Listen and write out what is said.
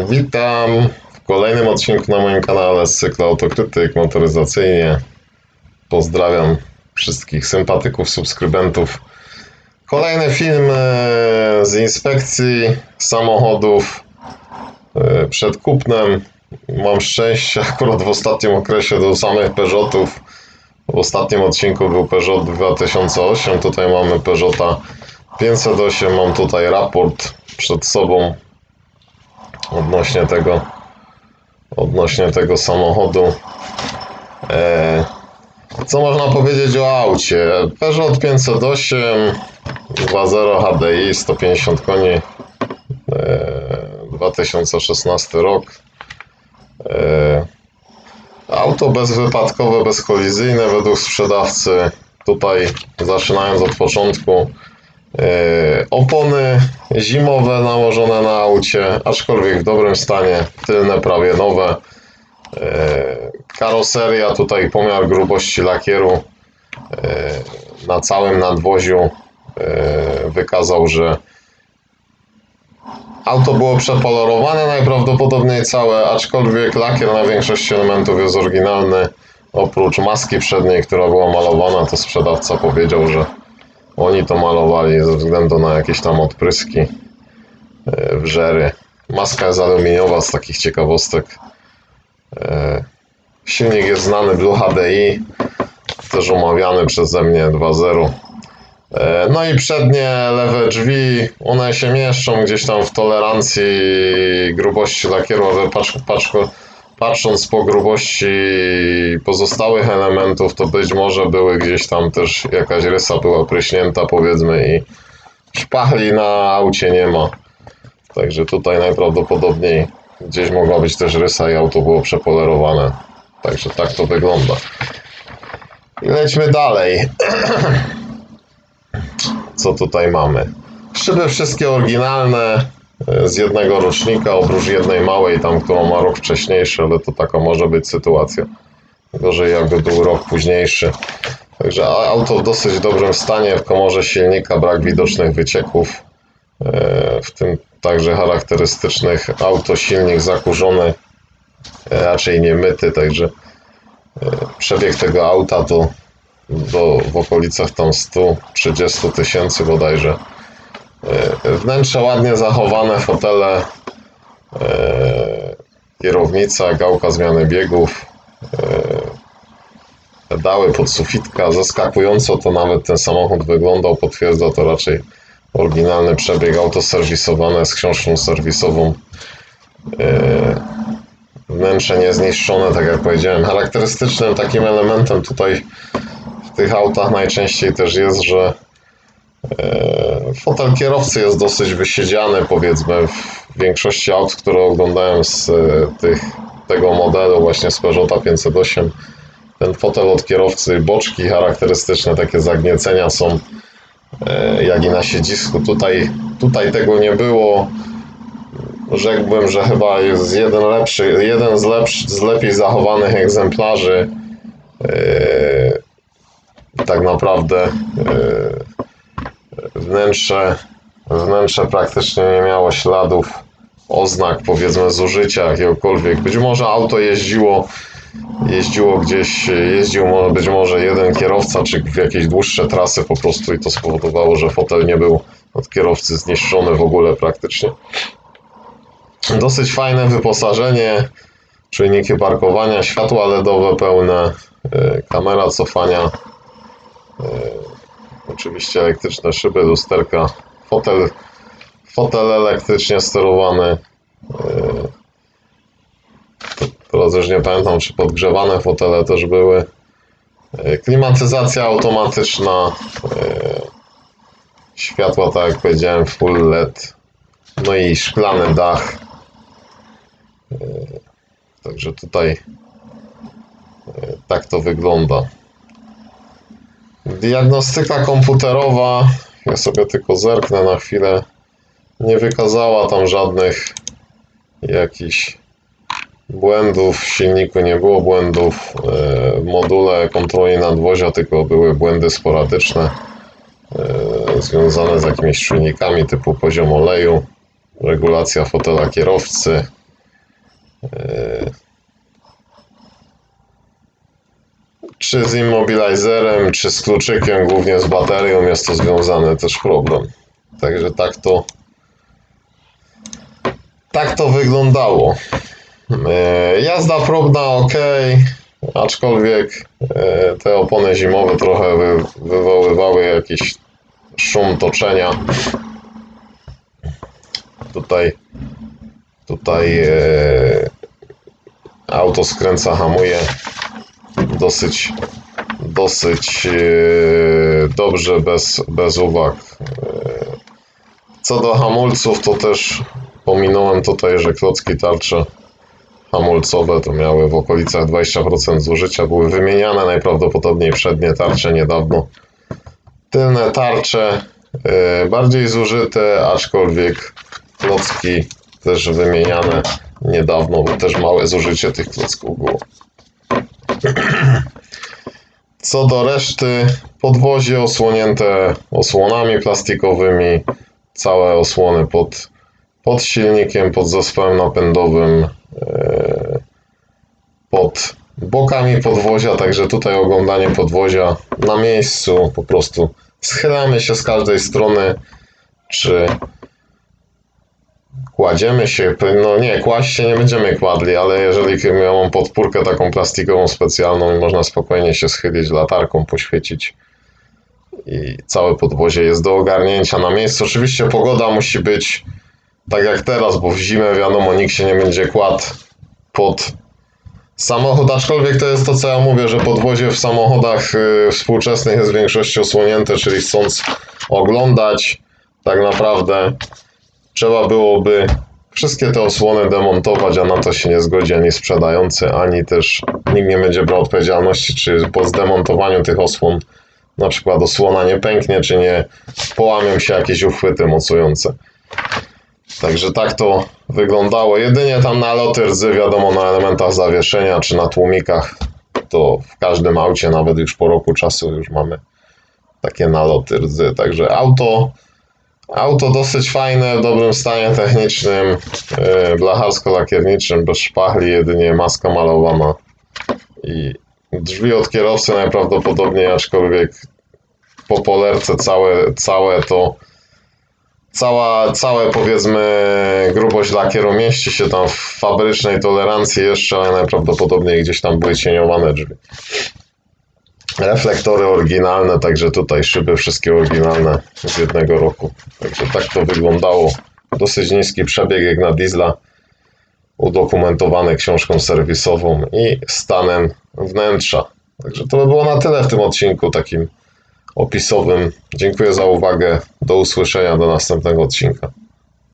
Witam w kolejnym odcinku na moim kanale z cyklu Autokrytyk Motoryzacyjnie. Pozdrawiam wszystkich sympatyków, subskrybentów. Kolejny film e, z inspekcji samochodów e, przed kupnem. Mam szczęście akurat w ostatnim okresie do samych Peugeotów. W ostatnim odcinku był Peugeot 2008, tutaj mamy Peugeota 508, mam tutaj raport przed sobą odnośnie tego odnośnie tego samochodu. E, co można powiedzieć o aucie? Peugeot 508 2.0 HDI 150 koni e, 2016 rok. E, auto bezwypadkowe, bezkolizyjne według sprzedawcy. Tutaj zaczynając od początku E, Opony zimowe nałożone na aucie, aczkolwiek w dobrym stanie, tylne prawie nowe. E, Karoseria, tutaj pomiar grubości lakieru e, na całym nadwoziu e, wykazał, że auto było przepolerowane najprawdopodobniej całe, aczkolwiek lakier na większości elementów jest oryginalny. Oprócz maski przedniej, która była malowana, to sprzedawca powiedział, że oni to malowali ze względu na jakieś tam odpryski, e, wrzery. Maska jest aluminiowa z takich ciekawostek. E, Silnik jest znany Blue HDI, też omawiany przeze mnie 2.0. E, No i przednie lewe drzwi, one się mieszczą gdzieś tam w tolerancji grubości lakieru, patrz, patrz, patrząc po grubości pozostałych elementów, to być może były gdzieś tam też jakaś rysa była pryśnięta powiedzmy i szpachli na aucie nie ma. Także tutaj najprawdopodobniej gdzieś mogła być też rysa i auto było przepolerowane. Także tak to wygląda. I lećmy dalej. Co tutaj mamy? Szyby wszystkie oryginalne, z jednego rocznika, oprócz jednej małej tam, którą ma rok wcześniejszy, ale to taka może być sytuacja. Gorzej jakby był rok późniejszy. Także auto w dosyć dobrym stanie, w komorze silnika brak widocznych wycieków, e, w tym także charakterystycznych auto, silnik zakurzony, e, raczej nie myty, także e, przebieg tego auta to do, w okolicach tam 130 tysięcy bodajże. E, Wnętrze ładnie zachowane, fotele, e, kierownica, gałka zmiany biegów, e, pedały, podsufitka. Zaskakująco to nawet ten samochód wyglądał, potwierdza to raczej oryginalny przebieg. Auto serwisowane z książką serwisową. Wnętrze niezniszczone, tak jak powiedziałem. Charakterystycznym takim elementem tutaj w tych autach najczęściej też jest, że Fotel kierowcy jest dosyć wysiedziany, powiedzmy, w większości aut, które oglądałem z e, tych, tego modelu, właśnie z Peugeota 508. Ten fotel od kierowcy, boczki charakterystyczne, takie zagniecenia są, e, jak i na siedzisku. Tutaj, tutaj tego nie było. Rzekłbym, że chyba jest jeden lepszy, jeden z, lepszy, z lepiej zachowanych egzemplarzy. E, Tak naprawdę. Wnętrze, wnętrze praktycznie nie miało śladów, oznak powiedzmy zużycia jakiegokolwiek. Być może auto jeździło, jeździło gdzieś, jeździł być może jeden kierowca, czy w jakieś dłuższe trasy po prostu i to spowodowało, że fotel nie był od kierowcy zniszczony w ogóle praktycznie. Dosyć fajne wyposażenie, czujniki parkowania, światła LEDowe pełne, y, kamera cofania, Oczywiście elektryczne szyby, lusterka, fotel, fotel elektrycznie sterowany. To- Teraz już nie pamiętam, czy podgrzewane fotele też były. Yy, Klimatyzacja automatyczna. yy, Światła, tak jak powiedziałem, full LED. No i szklany dach. Także tutaj tak to wygląda. Diagnostyka komputerowa, ja sobie tylko zerknę na chwilę, nie wykazała tam żadnych jakichś błędów w silniku, nie było błędów e, w module kontroli nadwozia, tylko były błędy sporadyczne e, związane z jakimiś czujnikami typu poziom oleju, regulacja fotela kierowcy, Czy z immobilizerem, czy z kluczykiem, głównie z baterią jest to związany też problem. Także tak to tak to wyglądało. E, Jazda próbna ok, aczkolwiek e, te opony zimowe trochę wy, wywoływały jakiś szum toczenia. Tutaj tutaj e, auto skręca, hamuje dosyć dosyć e, dobrze, bez, bez uwag. E, Co do hamulców, to też pominąłem tutaj, że klocki tarcze hamulcowe to miały w okolicach 20% zużycia, były wymieniane najprawdopodobniej przednie tarcze niedawno. Tylne tarcze e, bardziej zużyte, aczkolwiek klocki też wymieniane niedawno, bo też małe zużycie tych klocków było. Co do reszty, podwozie osłonięte osłonami plastikowymi, całe osłony pod, pod silnikiem, pod zespołem napędowym, e, pod bokami podwozia, także tutaj oglądanie podwozia na miejscu, po prostu schylamy się z każdej strony, czy kładziemy się, no nie, kłaść się nie będziemy kładli, ale jeżeli ja podpórkę taką plastikową specjalną i można spokojnie się schylić latarką, poświecić i całe podwozie jest do ogarnięcia na miejscu. Oczywiście pogoda musi być tak jak teraz, bo w zimę wiadomo, nikt się nie będzie kładł pod samochód, aczkolwiek to jest to, co ja mówię, że podwozie w samochodach y, współczesnych jest w większości osłonięte, czyli chcąc oglądać, tak naprawdę trzeba byłoby wszystkie te osłony demontować, a na to się nie zgodzi ani sprzedający, ani też nikt nie będzie brał odpowiedzialności, czy po zdemontowaniu tych osłon na przykład osłona nie pęknie, czy nie połamią się jakieś uchwyty mocujące. Także tak to wyglądało. Jedynie tam naloty rdzy, wiadomo, na elementach zawieszenia czy na tłumikach, to w każdym aucie, nawet już po roku czasu, już mamy takie naloty rdzy. Także auto, auto dosyć fajne, w dobrym stanie technicznym, yy, blacharsko-lakierniczym, bez szpachli, jedynie maska malowana i drzwi od kierowcy najprawdopodobniej, aczkolwiek po polerce całe, całe to cała, całe powiedzmy grubość lakieru mieści się tam w fabrycznej tolerancji jeszcze, ale najprawdopodobniej gdzieś tam były cieniowane drzwi. Reflektory oryginalne, także tutaj szyby wszystkie oryginalne z jednego roku. Także tak to wyglądało. Dosyć niski przebieg jak na diesla, udokumentowany książką serwisową i stanem wnętrza. Także to by było na tyle w tym odcinku takim opisowym. Dziękuję za uwagę. Do usłyszenia do następnego odcinka.